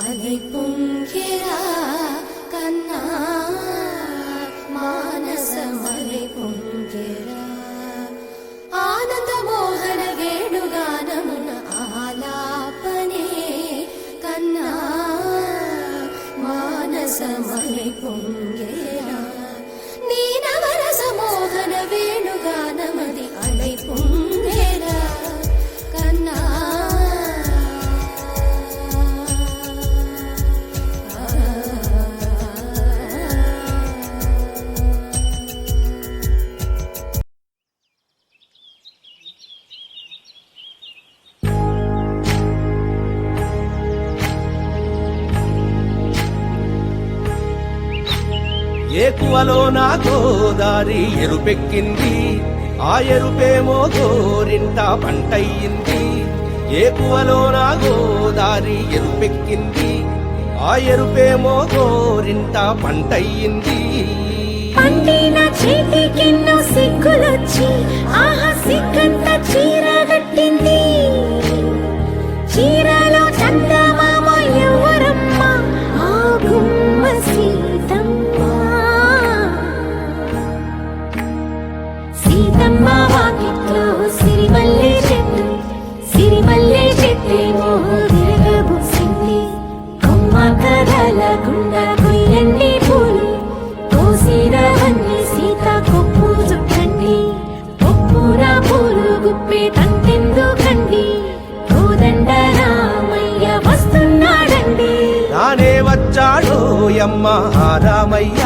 அதை பொங்கிறா கண்ணா மானசமலை பொங்கிறா ஆனந்த மோகன வேணுகானமுன ஆலாபனே கண்ணா மானசமலை பொங்கிறா நீனவரச மோகன வேணுகானமதி அலை பொங்க ఏకువలో నా గోదారి ఎరుపెక్కింది? ఆ ఎరుపేమో గోరింట పంటయ్యింది. ఏకువలో నా గోదారి ఎరుపెక్కింది? ఆ ఎరుపేమో గోరింట పంటయ్యింది. పండిన సిగ్గులొచ్చి కొయ్యండి పూలు కోసిరవన్నీ సీత కొప్పు చుట్టండి. కొప్పున పూలు గుప్పే తంతెందుకండి కోదండ రామయ్య వస్తున్నాడండి. రానే వచ్చాడో యమ్మ రామయ్య.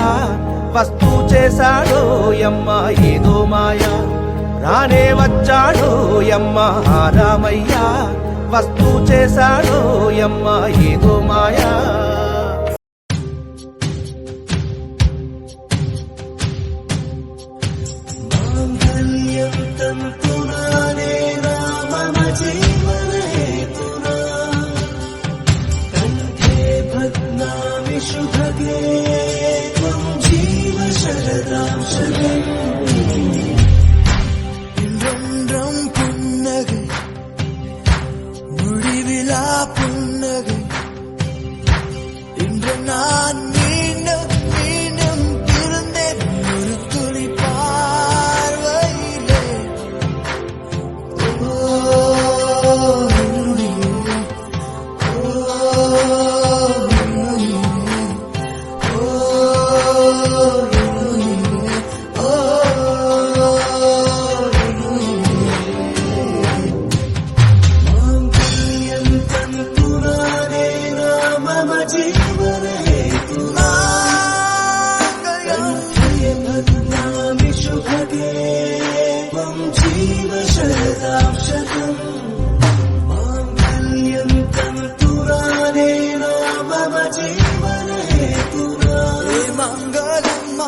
వస్తూ చేశాడో యమ్మ ఏదో మాయా. రానే వచ్చాడో యమ్మ ఆ రామయ్య. వస్తూ యమ్మ ఏదో మాయా. 就特别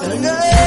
Yeah.